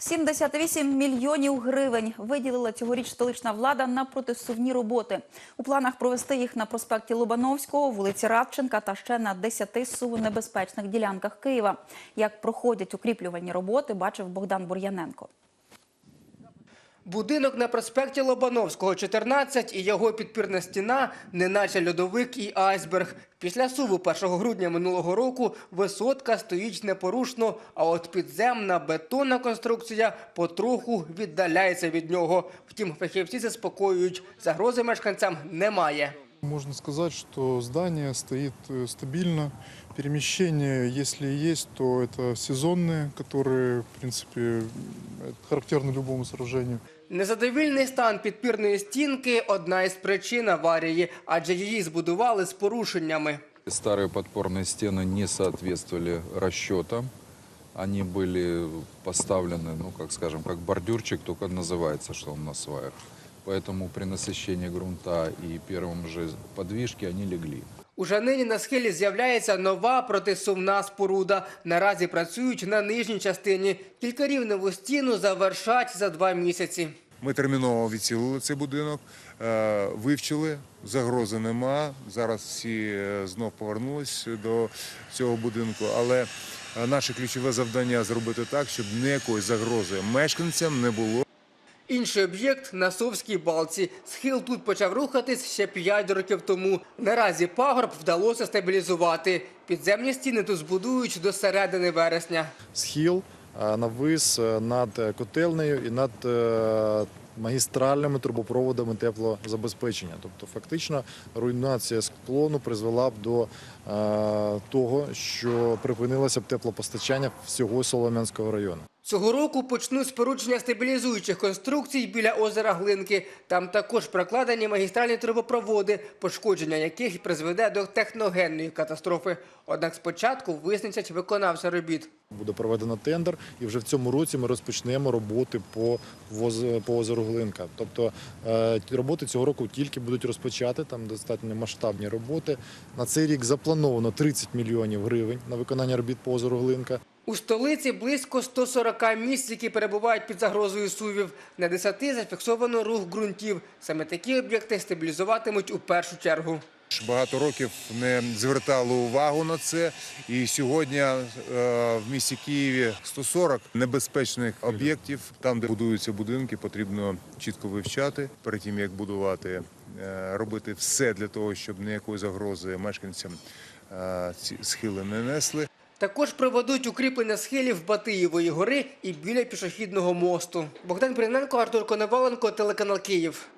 78 мільйонів гривень виділила цьогоріч столична влада на протисувні роботи. У планах провести їх на проспекті Лобановського, вулиці Радченка та ще на 10 сувонебезпечних ділянках Києва. Як проходять укріплювальні роботи, бачив Богдан Бур'яненко. Будинок на проспекті Лобановського, 14, і його підпірна стіна, неначе льодовик і айсберг. Після суву 1 грудня минулого року висотка стоїть непорушно, а от підземна бетонна конструкція потроху віддаляється від нього. Втім, фахівці заспокоюють, загрози мешканцям немає. Можно сказать, что здание стоит э, стабильно. Перемещения, если и есть, то это сезонные, которые, в принципе, м, характерны любому сооружению. Незадовільний стан підпірної стінки – одна із причин аварії, адже її збудували з порушеннями. Старые подпорные стены не соответствовали расчетам. Они были поставлены, ну, как скажем, как бордюрчик, только называется, что он на сваях. Поэтому при насыщении грунта и первом же подвижке они легли. Уже нині на схилі з'являється нова протисувна споруда. Наразі працюють на нижній частині. Кількарівневу стіну завершать за два місяці. Ми терміново відцілили цей будинок, е, вивчили, загрози нема. Зараз всі е, знов повернулись до цього будинку. Але е, наше ключове завдання зробити так, щоб ніякої загрози мешканцям не було. Інший об'єкт на Совській балці. Схил тут почав рухатись ще 5 років тому. Наразі пагорб вдалося стабілізувати. Підземні стіни тут збудують до середини вересня. Схил навис е, над е, котельнею і над е, магістральними трубопроводами теплозабезпечення. Тобто, фактично, руйнація склону призвела б до е, того, що припинилося б теплопостачання всього Солом'янського району. Цього року почнуть спорудження стабілізуючих конструкцій біля озера Глинки. Там також прокладені магістральні трубопроводи, пошкодження яких призведе до техногенної катастрофи. Однак спочатку визначать виконавця робіт. Буде проведено тендер, і вже в цьому році ми розпочнемо роботи по, по озеру Глинка. Тобто е, роботи цього року тільки будуть розпочати, там достатньо масштабні роботи. На цей рік заплановано 30 мільйонів гривень на виконання робіт по озеру Глинка. У столиці близько 140 місць, які перебувають під загрозою сувів. На 10 зафіксовано рух ґрунтів. Саме такі об'єкти стабілізуватимуть у першу чергу. Багато років не звертали увагу на це. І сьогодні е, в місті Києві 140 небезпечних об'єктів. Там, де будуються будинки, потрібно чітко вивчати перед тим, як будувати, е, робити все для того, щоб ніякої загрози мешканцям е, ці схили не несли. Також проведуть укріплення схилів Батиєвої гори і біля пішохідного мосту. Богдан Бриненко, Артур Коноваленко, телеканал Київ.